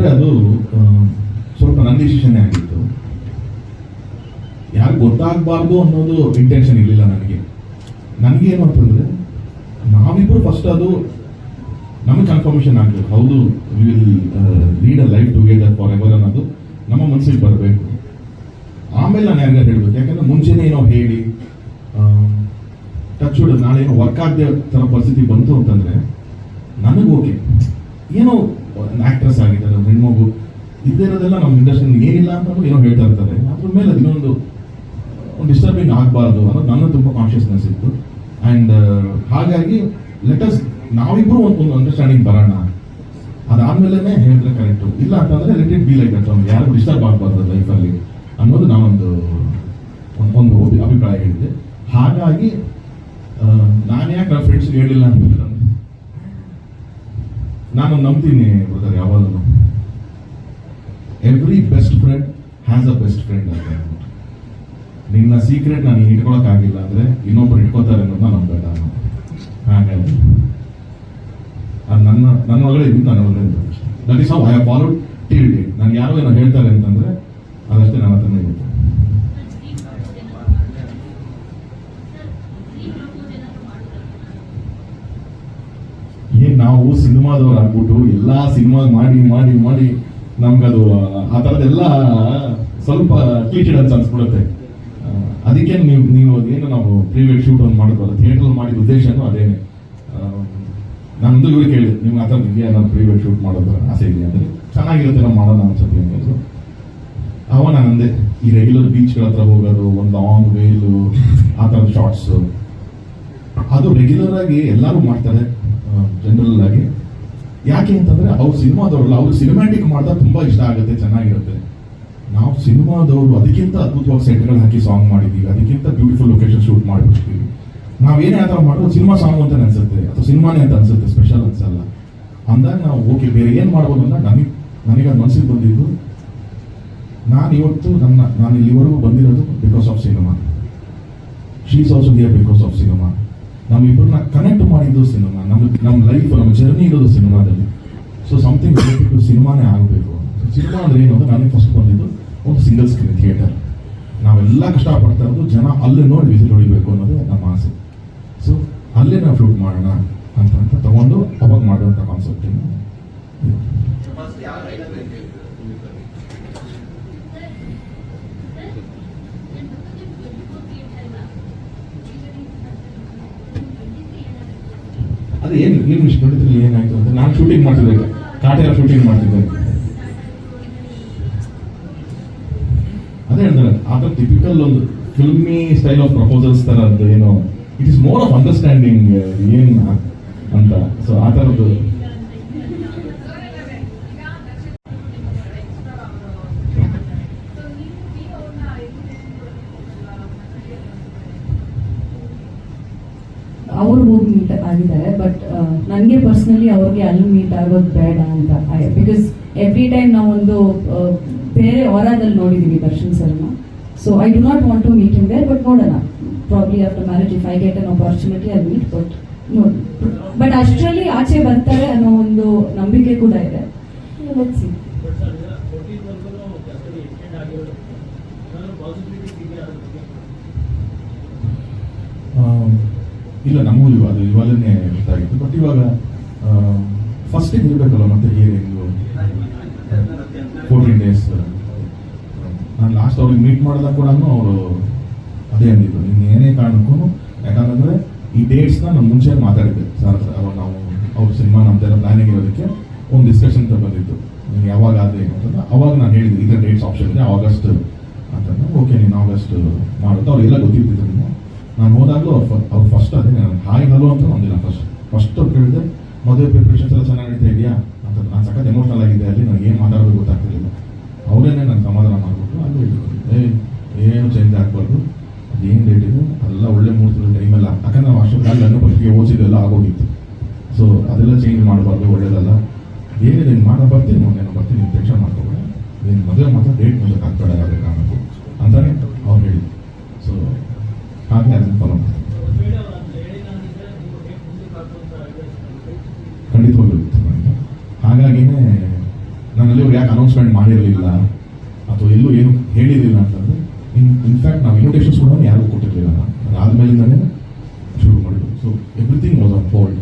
ಅಂದರೆ ಅದು ಸ್ವಲ್ಪ ನನ್ನ ಡಿಸಿಷನ್ನೇ ಆಗಿತ್ತು. ಯಾರು ಗೊತ್ತಾಗಬಾರ್ದು ಅನ್ನೋದು ಇಂಟೆನ್ಷನ್ ಇರಲಿಲ್ಲ ನನಗೆ. ನನಗೆ ಏನು ಅಂತಂದರೆ ನಾವಿಬ್ಬರು ಫಸ್ಟ್ ಅದು ನಮಗೆ ಕನ್ಫರ್ಮೇಷನ್ ಆಗಬೇಕು. ಹೌದು we will lead a life together for ever ಅನ್ನೋದು ನಮ್ಮ ಮನಸ್ಸಿಗೆ ಬರಬೇಕು. ಆಮೇಲೆ ನಾನು ಯಾರಿಗಾರು ಹೇಳಬೇಕು, ಯಾಕಂದ್ರೆ ಮುಂಚೆನೇ ಏನೋ ಹೇಳಿ ಟಚ್ ನಾಳೆ ಏನೋ ವರ್ಕ್ ಆಗದೆ ಥರ ಪರಿಸ್ಥಿತಿ ಬಂತು ಅಂತಂದ್ರೆ, ನನಗೆ ಓಕೆ ಏನೋ ಆಕ್ಟ್ರೆಸ್ ಆಗಿದ್ದಾರೆ ಒಂದು ಹೆಣ್ಮಗು. ಇದ್ದಿರೋದೆಲ್ಲ ನಮ್ಮ ಇಂಡಸ್ಟ್ರಿ ಏನಿಲ್ಲ ಅಂತ ಏನೋ ಹೇಳ್ತಾ ಇರ್ತಾರೆ. ಅದ್ರ ಮೇಲೆ ಇನ್ನೊಂದು, ಒಂದು ಡಿಸ್ಟರ್ಬಿಂಗ್ ಆಗಬಾರ್ದು ಅನ್ನೋದು ನನ್ನ ತುಂಬ ಕಾನ್ಷಿಯಸ್ನೆಸ್ ಇತ್ತು. ಆ್ಯಂಡ್ ಹಾಗಾಗಿ ಲೆಟಸ್ ನಾವಿಬ್ಬರು ಒಂದು ಒಂದು ಅಂಡರ್ಸ್ಟ್ಯಾಂಡಿಂಗ್ ಬರೋಣ. ಅದಾದ್ಮೇಲೆ ಹೇಳಿದ್ರೆ ಕರೆಕ್ಟು ಇಲ್ಲ ಅಂತಂದ್ರೆ ಲೆಟ್ ಇಟ್ ಬಿ ಲೈಕ್ ಅವ್ನು ಯಾರಿಗೂ ಡಿಸ್ಟರ್ಬ್ ಆಗಬಾರ್ದು ಲೈಫಲ್ಲಿ ಅನ್ನೋದು ನಾನೊಂದು ಒಂದ್- ಒಂದು ಅಭಿಪ್ರಾಯ ಹೇಳಿದೆ. ಹಾಗಾಗಿ ನಾನು ಯಾಕೆ ನನ್ನ ಹೇಳಿಲ್ಲ ಅಂತಂದ್ರೆ ನಾನು ನಂಬ್ತೀನಿ ಬ್ರದರ್ ಯಾವಾಗಲೂ. Every best friend has a best friend ಅಂತ ಹೇಳ್ಬಿಟ್ಟು. ನಿನ್ನ ಸೀಕ್ರೆಟ್ ನಾನು ಇಟ್ಕೊಳಕ್ಕಾಗಿಲ್ಲ ಅಂದ್ರೆ ಇನ್ನೊಬ್ರು ಇಟ್ಕೋತಾರೆ ಅನ್ನೋದನ್ನ ನಂಬೇಡ ನಾನು. ಹಾಗಾಗಿ ಅದು ನನ್ನ ನನ್ನ ಒಳಗಡೆ ಇದ್ದು ನನ್ನ ಒಳಗಡೆ that is how I followed till ನಾನು ಯಾರೋ ಏನೋ ಹೇಳ್ತಾರೆ ಅಂತಂದ್ರೆ ಅದಷ್ಟೇ ನನ್ನ ಹತ್ರನೇ ಇರುತ್ತೆ ಏನ್ ನಾವು ಸಿನಿಮಾದವ್ರು ಆಗ್ಬಿಟ್ಟು ಎಲ್ಲಾ ಸಿನಿಮಾ ಮಾಡಿ ಮಾಡಿ ಮಾಡಿ ನಮ್ಗದು, ಆ ಥರದ್ದೆಲ್ಲ ಸ್ವಲ್ಪ ಟೀಚೆಡ್ ಅಂತ ಅನ್ಸ್ಬಿಡುತ್ತೆ. ಅದಕ್ಕೆ ನೀವು ನೀವು ಏನು ನಾವು ಪ್ರೀವೇಟ್ ಶೂಟ್ ಒಂದು ಮಾಡಿದ್ವಲ್ಲ ಥಿಯೇಟರ್ ಮಾಡಿದ ಉದ್ದೇಶನೂ ಅದೇನೆ. ನಂದು ಇವ್ರು ಕೇಳಿದೆ ನಿಮ್ಗೆ ಆ ಥರದ್ದು ಇದೆಯಾ? ನಾನು ಪ್ರೀವೇಟ್ ಶೂಟ್ ಮಾಡೋದು ಆಸೆ ಇದೆ ಅಂದರೆ, ಚೆನ್ನಾಗಿರುತ್ತೆ ನಾವು ಮಾಡೋಣ ಅನ್ಸುತ್ತೆ ಅನ್ನೋದು ಅವ ನಾನು ಅಂದೆ, ಈ ರೆಗ್ಯುಲರ್ ಬೀಚ್ಗಳ ಹತ್ರ ಹೋಗೋದು, ಒಂದು ಲಾಂಗ್ ವೇಲು ಆ ಥರದ ಶಾರ್ಟ್ಸು ಅದು ರೆಗ್ಯುಲರ್ ಆಗಿ ಎಲ್ಲರೂ ಮಾಡ್ತಾರೆ. ಜನರಲ್ ಆಗಿ ಯಾಕೆ ಅಂತಂದ್ರೆ ಅವ್ರು ಸಿನಿಮಾದವ್ರಲ್ಲ, ಅವ್ರು ಸಿನಿಮ್ಯಾಟಿಕ್ ಮಾಡ್ತಾ ತುಂಬಾ ಇಷ್ಟ ಆಗುತ್ತೆ, ಚೆನ್ನಾಗಿರುತ್ತೆ. ನಾವು ಸಿನಿಮಾದವರು, ಅದಕ್ಕಿಂತ ಅದ್ಭುತವಾಗಿ ಸೆಟ್ಗಳು ಹಾಕಿ ಸಾಂಗ್ ಮಾಡಿದ್ದೀವಿ ಅದಕ್ಕಿಂತ ಬ್ಯೂಟಿಫುಲ್ ಲೊಕೇಶನ್ ಶೂಟ್ ಮಾಡಿಬಿಡ್ತೀವಿ ನಾವೇನೇ ಆ ಥರ ಮಾಡೋದು ಸಿನಿಮಾ ಸಾಂಗ್ ಅಂತ ಅನ್ಸುತ್ತೆ ಅಥವಾ ಸಿನಿಮಾನೇ ಅಂತ ಅನ್ಸುತ್ತೆ ಸ್ಪೆಷಲ್ ಅನ್ಸಲ್ಲ. ಅಂದಾಗ ನಾವು, ಓಕೆ, ಬೇರೆ ಏನು ಮಾಡ್ಬೋದು ಅಂತ ನನಗೆ ನನಗೆ ಅದು ಮನಸ್ಸಿಗೆ ಬಂದಿದ್ದು ನಾನು ಇವತ್ತು ನನ್ನ ನಾನು ಇಲ್ಲಿವರೆಗೂ ಬಂದಿರೋದು because of cinema she's also here because of cinema ನಮ್ಮಿಬ್ಬರನ್ನ connect ಮಾಡಿದ್ದು ಸಿನಿಮಾ ನಮ್ಮ ನಮ್ಮ ಜರ್ನಿ ಇರೋದು ಸಿನಿಮಾದಲ್ಲಿ. ಸೊ ಸಮಥಿಂಗ್ ರಿಲೇಟೆಡ್ ಟು ಸಿನಿಮಾನೇ ಆಗಬೇಕು. ಸಿನಿಮಾ ಅಂದ್ರೆ ಏನು ಅಂದ್ರೆ ನನಗೆ ಫಸ್ಟ್ ಬಂದಿದ್ದು ಒಂದು ಸಿಂಗಲ್ ಸ್ಕ್ರೀನ್ ಥಿಯೇಟರ್ ನಾವೆಲ್ಲ ಕಷ್ಟಪಡ್ತಾ ಇರೋದು ಜನ ಅಲ್ಲೇ ನೋಡಿ ವಿಸಿಲ್ ಹೊಡಿಬೇಕು ಅನ್ನೋದು ನಮ್ಮ ಆಸೆ. ಸೊ ಅಲ್ಲೇ ನಾವು ಶೂಟ್ ಮಾಡೋಣ ಅಂತ ಅಂತ ತಗೊಂಡು ಅವಾಗ ಮಾಡುವಂಥ ಕಾನ್ಸೆಪ್ಟ್ ಅದು ಏನು ಏನು ಇಷ್ಟು ನೋಡಿದ್ರಿ ಏನಾಯ್ತು ಅಂತ ನಾನು ಶೂಟಿಂಗ್ ಮಾಡ್ತಿದ್ದೆ ಕಾಟೆಲ್ಲ ಶೂಟಿಂಗ್ ಮಾಡ್ತಿದ್ದೆ ಅದೇ ಹೇಳ್ತಾರೆ ಆ ಟಿಪಿಕಲ್ ಒಂದು ಫಿಲ್ಮಿ ಸ್ಟೈಲ್ ಆಫ್ ಪ್ರಪೋಸಲ್ಸ್ ಥರ ಅದು ಏನೋ it is more of understanding ಏನು ಅಂತ. ಸೊ ಆ ಥರದ್ದು ಅವ್ರು ಹೋಗಿ ಮೀಟ್ ಆಗಿದ್ದಾರೆ ಬಟ್ ನನಗೆ ಪರ್ಸ್ನಲಿ ಅವ್ರಿಗೆ ಅಲ್ಲಿ ಮೀಟ್ ಆಗೋದು ಬೇಡ ಅಂತ. ಬಿಕಾಸ್ ಎವ್ರಿ ಟೈಮ್ ನಾವೊಂದು ಬೇರೆ ಹೊರದಲ್ಲಿ ನೋಡಿದ್ದೀವಿ ದರ್ಶನ್ ಸರ್ನ. So I do not want to meet in there but ನೋಡೋಣ. Probably after marriage if I get an opportunity I meet but ನೋಡಿ ಬಟ್ ಅಷ್ಟರಲ್ಲಿ ಆಚೆ ಬರ್ತಾರೆ ಅನ್ನೋ ಒಂದು ನಂಬಿಕೆ ಕೂಡ ಇದೆ. Let's ಇಲ್ಲ ನಮಗೂ ಇವಾಗ, ಅದು ಇವಾಗಲೇ ಗೊತ್ತಾಗಿತ್ತು. ಬಟ್ ಇವಾಗ ಫಸ್ಟ್ ಫಸ್ಟಿಗೆ ಇರಬೇಕಲ್ಲ ಮತ್ತೆ ಹಿಯರಿಂಗು ಫೋರ್ಟೀನ್ ಡೇಸ್ ನಾನು ಲಾಸ್ಟ್ ಅವ್ರಿಗೆ ಮೀಟ್ ಮಾಡಿದಾಗ ಕೂಡ ಅವರು ಅದೇ ಅಂದಿದ್ರು. ನೀನು ಏನೇ ಕಾರಣಕ್ಕೂ, ಯಾಕಂತಂದ್ರೆ ಈ ಡೇಟ್ಸ್ನ ನಾನು ಮುಂಚೆ ಮಾತಾಡಿದ್ದೆ. ಸರ್ ಅವಾಗ ನಾವು, ಅವ್ರ ಸಿನಿಮಾ ನಮ್ದೆಲ್ಲ ಪ್ಲಾನಿಂಗ್ ಇರೋದಕ್ಕೆ ಒಂದು ಡಿಸ್ಕಷನ್ ಬಂದಿತ್ತು. ನೀನು ಯಾವಾಗ ಆದ್ರೆ ಅಂತಂದ್ರೆ ಅವಾಗ ನಾನು ಹೇಳಿದ್ದೆ ಇದರ ಡೇಟ್ಸ್ ಆಪ್ಷನ್ ಇದೆ ಆಗಸ್ಟ್ ಅಂತಂದ್ರೆ ಓಕೆ ನೀನು ಆಗಸ್ಟ್ ಮಾಡುತ್ತೆ ಅವ್ರಿಗೆಲ್ಲ ಗೊತ್ತಿರ್ತಿತ್ತು ನಾನು ಹೋದಾಗಲೂ ಅವ್ರು ಫಸ್ಟ್ ಅದೇ ನಾನು ಹಾಯ್ ಹಲೋ ಅಂತ ಒಂದಿಲ್ಲ ಫಸ್ಟ್ ಫಸ್ಟ್ ಅವ್ರು ಕೇಳಿದೆ ಮದುವೆ ಪ್ರಿಪ್ರೇಷನ್ಸ್ ಎಲ್ಲ ಚೆನ್ನಾಗಿ ಇದೆಯಾ? ಅಂತ ನಾನು ಸಖತ್ ಎಮೋಷನಲ್ ಆಗಿದ್ದೆ, ಅಲ್ಲಿ ನಾನು ಏನು ಮಾತಾಡೋದು ಗೊತ್ತಾಗ್ತಿರಲಿಲ್ಲ. ಅವರೇನೆ ನಾನು ಸಮಾಧಾನ ಮಾಡಿಬಿಟ್ಟು ಅಲ್ಲಿ ಏ ಏನು ಚೇಂಜ್ ಆಗಬಾರ್ದು? ಏನು ಡೇಟ್ ಇದೆ? ಅದೆಲ್ಲ ಒಳ್ಳೆ ಮೂರು ತಿಂಗಳ ಟೈಮೆಲ್ಲ ಯಾಕಂದ್ರೆ ನಾವು ಅಷ್ಟೊಂದು ನನ್ನ ಪತ್ರಿಕೆ ಓದಿದೆಲ್ಲ ಆಗೋಗಿತ್ತು. ಸೊ ಅದೆಲ್ಲ ಚೇಂಜ್ ಮಾಡಬಾರ್ದು, ಒಳ್ಳೇದಲ್ಲ. ಏನೇ ನೀನು ಮಾಡೋ, ಬರ್ತೀನಿ ಮೊನ್ನೆ ಬರ್ತೀನಿ, ನೀನು ಟೆನ್ಷನ್ ಮಾಡ್ಕೋಬೇಡ. ನೀನು ಮದುವೆ ಮಾತ್ರ ಡೇಟ್ ಮೇಲೆ ಕಾಕ್ಬೇಡ ಯಾವುದೇ ಕಾರಣಕ್ಕೂ. ಅಂತಾನೆ ಅವ್ರು ಹೇಳಿ ಸೊ ಹಾಗೆ ಅನೌನ್ಸ್ಮೆಂಟ್ ಮಾಡಿರಲಿಲ್ಲ. ಅಥವಾ ಎಲ್ಲೂ ಏನು ಹೇಳಿರಲಿಲ್ಲ ಅಂತಂದರೆ, ಇನ್ ಇನ್ಫ್ಯಾಕ್ಟ್ ನಾವು ಇನ್ವಿಟೇಷನ್ಸ್ ಕೂಡ ಯಾರಿಗೂ ಕೊಟ್ಟಿರಲಿಲ್ಲ. ನಾನು ಶುರು ಮಾಡಿದ್ರು so everything was on fold